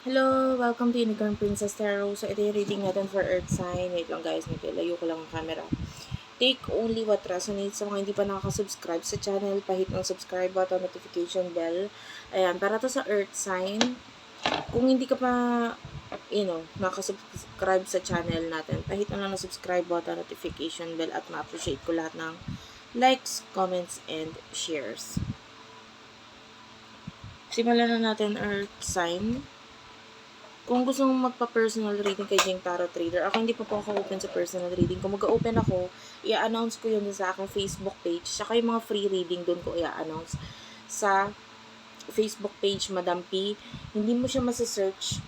Hello! Welcome to Unicorn Princess Tarot. So, ito yung reading natin for Earth Sign. Wait lang guys, naglayo ko lang ang camera. Take only what resonates. Sa mga hindi pa nakaka-subscribe sa channel, pahit ng subscribe button, notification bell. Ayan, para to sa Earth Sign. Kung hindi ka pa, you know, nakaka-subscribe sa channel natin, pahit na lang ng subscribe button, notification bell, at ma-appreciate ko lahat ng likes, comments, and shares. Simulan na natin Earth Sign. Kung gusto mong magpa-personal reading kay Jing Tarot Trader, ako hindi pa po ako open sa personal reading. Kung mag-open ako, i-announce ko yun sa aking Facebook page. Saka yung mga free reading doon ko i-announce sa Facebook page Madam P. Hindi mo siya masa-search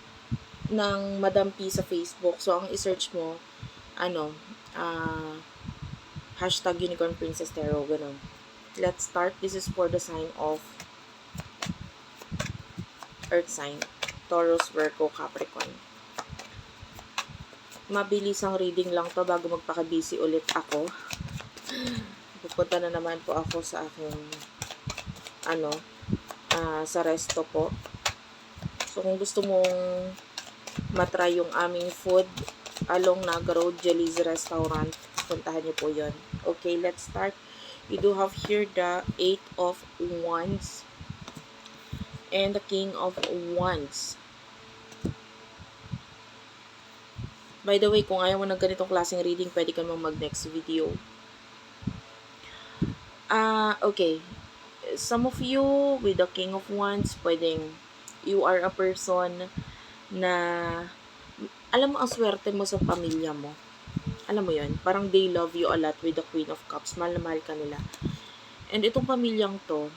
ng Madam P sa Facebook. So, ang i-search mo, ano, ah, hashtag Unicorn Princess Tarot, ganun. Let's start. This is for the sign of Earth sign. Taurus, Virgo, Capricorn. Mabilis ang reading lang to bago magpaka-busy ulit ako. Pupunta na naman po ako sa aking ano, uh, sa resto po. So, kung gusto mong matry yung aming food along Naga Road, Jelly's Restaurant, puntahan niyo po yon. Okay, let's start. We do have here the Eight of Wands and the King of Wands. By the way, kung ayaw mo ng ganitong klaseng reading, pwede ka naman mag-next video. Ah, uh, okay. Some of you with the King of Wands, pwedeng you are a person na alam mo ang swerte mo sa pamilya mo. Alam mo yon Parang they love you a lot with the Queen of Cups. Mahal na mahal ka nila. And itong pamilyang to,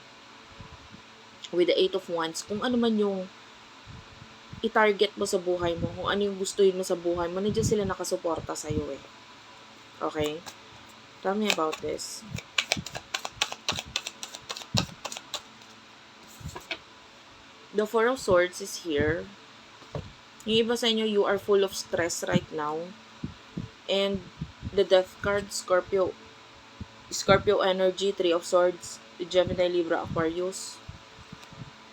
with the Eight of Wands, kung ano man yung i-target mo sa buhay mo, kung ano yung gustuhin mo sa buhay mo, nandiyan sila nakasuporta sa iyo eh. Okay? Tell me about this. The Four of Swords is here. Yung iba sa inyo, you are full of stress right now. And the Death card, Scorpio, Scorpio energy, Three of Swords, Gemini, Libra, Aquarius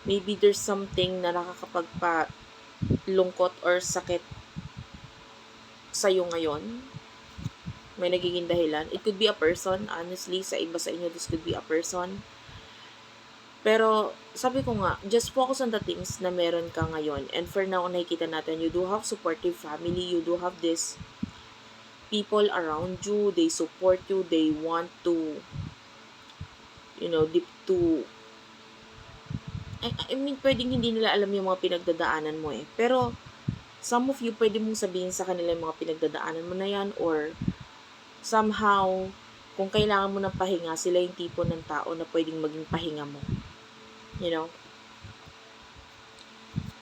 maybe there's something na nakakapagpa lungkot or sakit sa'yo ngayon. May nagiging dahilan. It could be a person. Honestly, sa iba sa inyo, this could be a person. Pero, sabi ko nga, just focus on the things na meron ka ngayon. And for now, nakikita natin, you do have supportive family. You do have this people around you. They support you. They want to, you know, deep to I, I mean, pwedeng hindi nila alam yung mga pinagdadaanan mo eh. Pero, some of you, pwede mong sabihin sa kanila yung mga pinagdadaanan mo na yan or somehow, kung kailangan mo ng pahinga, sila yung tipo ng tao na pwedeng maging pahinga mo. You know?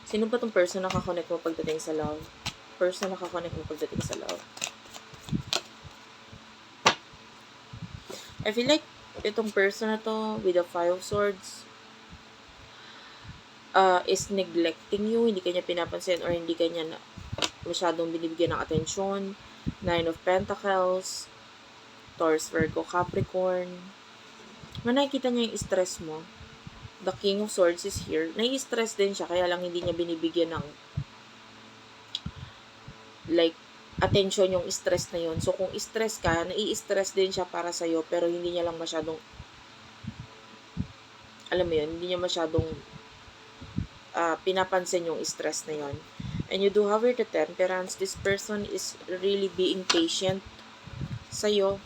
Sino ba tong person na kakonect mo pagdating sa love? Person na kakonect mo pagdating sa love? I feel like itong person na to with the five of swords, uh, is neglecting you, hindi kanya pinapansin or hindi kanya na, masyadong binibigyan ng atensyon. Nine of Pentacles, Taurus, Virgo, Capricorn. Man, nakikita niya yung stress mo. The King of Swords is here. Nai-stress din siya, kaya lang hindi niya binibigyan ng like, attention yung stress na yun. So, kung stress ka, nai-stress din siya para sa'yo, pero hindi niya lang masyadong alam mo yun, hindi niya masyadong uh, pinapansin yung stress na yon. And you do have the temperance. This person is really being patient sa'yo.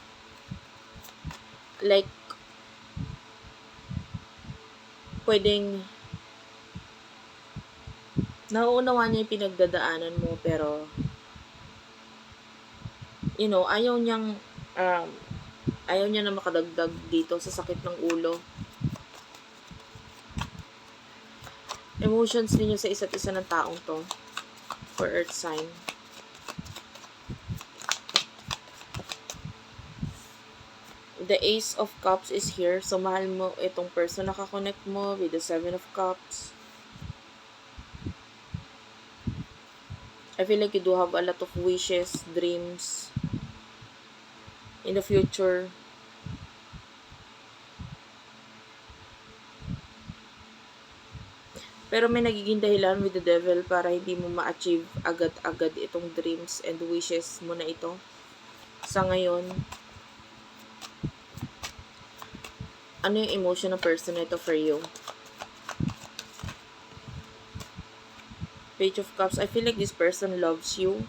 Like, pwedeng nauunawa niya yung pinagdadaanan mo pero you know, ayaw niyang um, ayaw niya na makadagdag dito sa sakit ng ulo emotions ninyo sa isa't isa ng taong to for earth sign. The Ace of Cups is here. So, mahal mo itong person na kakonect mo with the Seven of Cups. I feel like you do have a lot of wishes, dreams in the future. Pero may nagiging dahilan with the devil para hindi mo ma-achieve agad-agad itong dreams and wishes mo na ito. Sa ngayon, ano yung emotion ng person na ito for you? Page of Cups, I feel like this person loves you.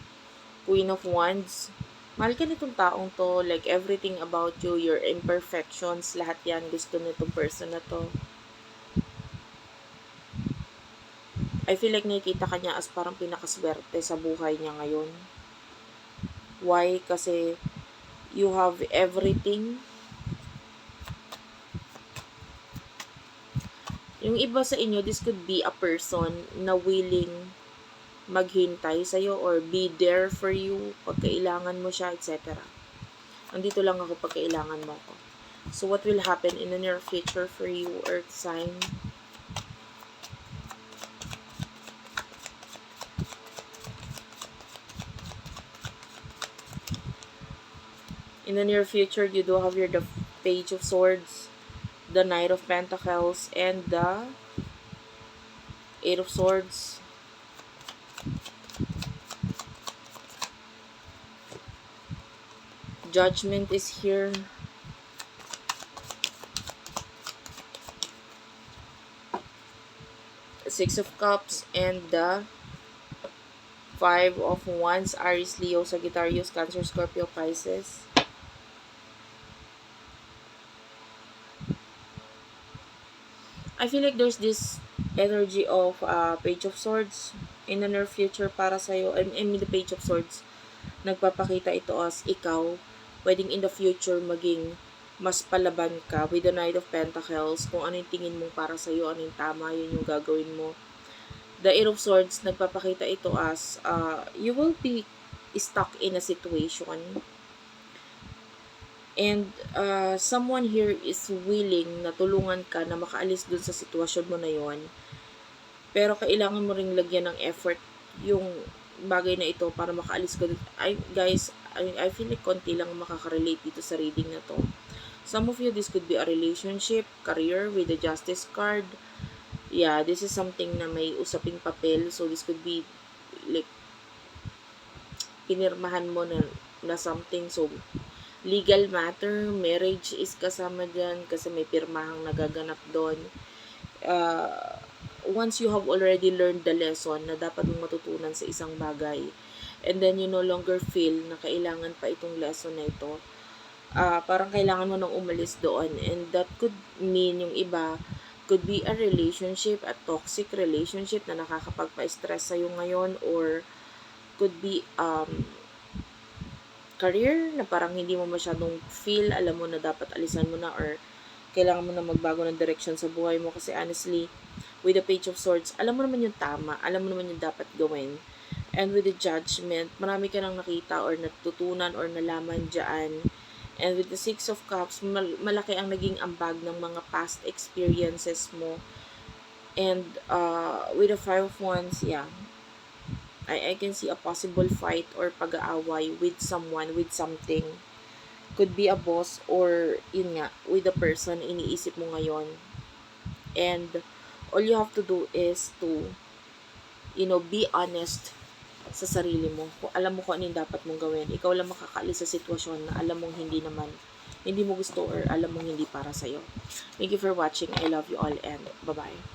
Queen of Wands, mahal ka nitong taong to, like everything about you, your imperfections, lahat yan gusto nitong person na to. I feel like nakikita ka niya as parang pinakaswerte sa buhay niya ngayon. Why? Kasi you have everything. Yung iba sa inyo, this could be a person na willing maghintay sa'yo or be there for you pag kailangan mo siya, etc. Andito lang ako pag kailangan mo ako. So, what will happen in the near future for you, Earth sign? In the near future, you do have your the Page of Swords, the Knight of Pentacles, and the Eight of Swords. Judgment is here. Six of Cups and the Five of Wands, Aries, Leo, Sagittarius, Cancer, Scorpio, Pisces. I feel like there's this energy of uh, Page of Swords in the near future para sa'yo. I mean, the Page of Swords, nagpapakita ito as ikaw, pwedeng in the future maging mas palaban ka with the Knight of Pentacles, kung ano yung tingin mo para sa'yo, ano yung tama, yun yung gagawin mo. The Eight of Swords, nagpapakita ito as uh, you will be stuck in a situation And uh, someone here is willing na tulungan ka na makaalis dun sa sitwasyon mo na yon. Pero kailangan mo ring lagyan ng effort yung bagay na ito para makaalis ka dun. I, guys, I, I feel like konti lang makaka-relate dito sa reading na to. Some of you, this could be a relationship, career with the justice card. Yeah, this is something na may usaping papel. So, this could be like pinirmahan mo na, na something. So, legal matter, marriage is kasama dyan kasi may pirmahang nagaganap doon. Uh, once you have already learned the lesson na dapat mong matutunan sa isang bagay, and then you no longer feel na kailangan pa itong lesson na ito, uh, parang kailangan mo nang umalis doon. And that could mean yung iba, could be a relationship, a toxic relationship na nakakapagpa-stress sa'yo ngayon, or could be um, career na parang hindi mo masyadong feel, alam mo na dapat alisan mo na or kailangan mo na magbago ng direction sa buhay mo kasi honestly, with the page of swords, alam mo naman yung tama, alam mo naman yung dapat gawin. And with the judgment, marami ka nang nakita or natutunan or nalaman dyan. And with the six of cups, mal- malaki ang naging ambag ng mga past experiences mo. And uh, with the five of wands, yeah, I, I can see a possible fight or pag-aaway with someone, with something. Could be a boss or, yun nga, with the person iniisip mo ngayon. And all you have to do is to, you know, be honest sa sarili mo. Kung alam mo kung ano yung dapat mong gawin. Ikaw lang makakaalis sa sitwasyon na alam mong hindi naman, hindi mo gusto or alam mong hindi para sa'yo. Thank you for watching. I love you all and bye-bye.